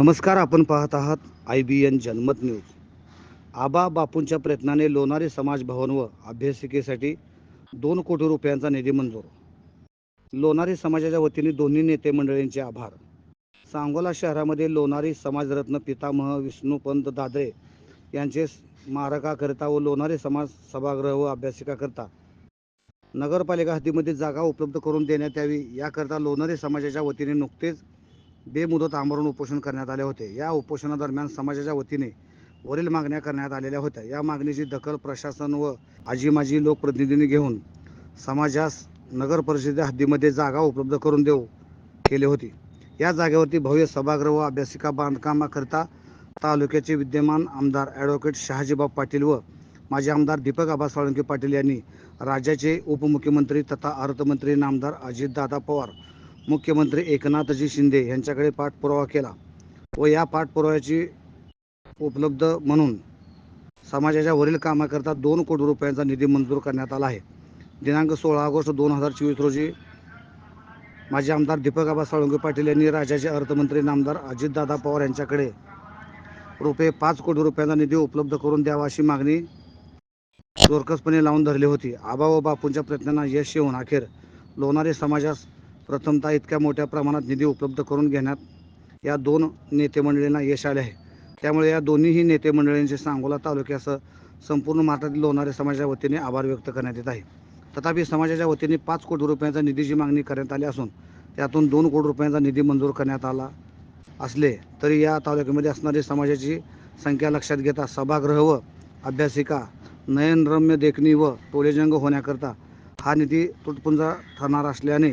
नमस्कार आपण पाहत आहात I B N Janmat news. Aba बापूंच्या प्रयत्नाने लोणारी समाज भवन व अभ्यासिकेसाठी दोन कोटी रुपयांचा निधी मंजूर. लोणारी समाजाच्या वतीने दोन्ही नेते मंडळींचे आभार. सांगोला शहरामध्ये लोणारी समाजरत्न पितामह विष्णुपंत दादरे यांचे स्मारकाकरिता व लोणारी समाज सभागृह व अभ्यासिकाकरिता नगरपालिका हद्दीमध्ये जागा उपलब्ध करून देण्यात यावी याकरता लोणारी समाजाच्या वतीने नुकतेच बेमुदत आमरण उपोषण करण्यात आले होते. या उपोषणादरम्यान समाजाच्या वतीने वरील मागण्या करण्यात आलेल्या होत्या. या मागणीची दखल प्रशासन व आजीमाजी लोकप्रतिनिधींनी घेऊन समाजास नगर परिषदे हद्दीमध्ये जागा उपलब्ध करून देऊ केली होती. या जागेवरती भव्य सभागृह व अभ्यासिका बांधकामाकरिता तालुक्याचे विद्यमान आमदार ॲडव्होकेट शहाजीबाब पाटील व माजी आमदार दीपक आबा साळुंके पाटील यांनी राज्याचे उपमुख्यमंत्री तथा अर्थमंत्री नामदार अजितदादा पवार मुख्यमंत्री एकनाथजी शिंदे यांच्याकडे पाठपुरावा केला व या पाठपुराव्याची उपलब्ध म्हणून समाजाच्या वरील कामाकरता दोन कोटी रुपयांचा निधी मंजूर करण्यात आला आहे. दिनांक सोळा ऑगस्ट दोन हजार चोवीस रोजी माजी आमदार दीपक आबा साळुंके पाटील यांनी राज्याचे अर्थमंत्री नामदार अजितदादा पवार यांच्याकडे रुपये पाच कोटी रुपयांचा निधी उपलब्ध करून द्यावा अशी मागणी जोरकसपणे लावून धरली होती. आबा व बापूंच्या प्रयत्नांना यश येऊन अखेर लोणारे समाजास प्रथमतः इतक्या मोठ्या प्रमाणात निधी उपलब्ध करून घेण्यात या दोन नेते मंडळींना यश आले आहे. त्यामुळे या दोन्हीही नेते मंडळींचे सांगोला तालुक्यासह संपूर्ण महाराष्ट्रातील लोणारे समाजाच्या वतीने आभार व्यक्त करण्यात येत आहे. तथापि समाजाच्या वतीने पाच कोटी रुपयांचा निधीची मागणी करण्यात आली असून त्यातून दोन कोटी रुपयांचा निधी मंजूर करण्यात आला असले तरी या तालुक्यामध्ये असणारी समाजाची संख्या लक्षात घेता सभागृह व अभ्यासिका नयनरम्य देखणी व टोलेजंग होण्याकरता हा निधी तुटपुंजा ठरणार असल्याने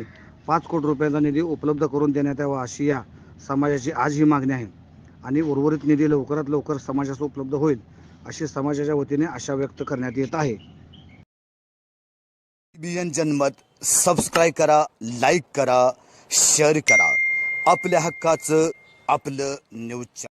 पाच कोटी रुपयांचा निधी उपलब्ध करून देण्यात यावा अशी या समाजाची आज ही मागणी आहे. आणि उर्वरित निधी लवकरात लवकर समाजास उपलब्ध होईल अशी समाजाच्या वतीने आशा व्यक्त करण्यात येत आहे. बीएन जनमत सबस्क्राईब करा लाईक करा शेअर करा. आपल्या हक्काचं आपलं न्यूज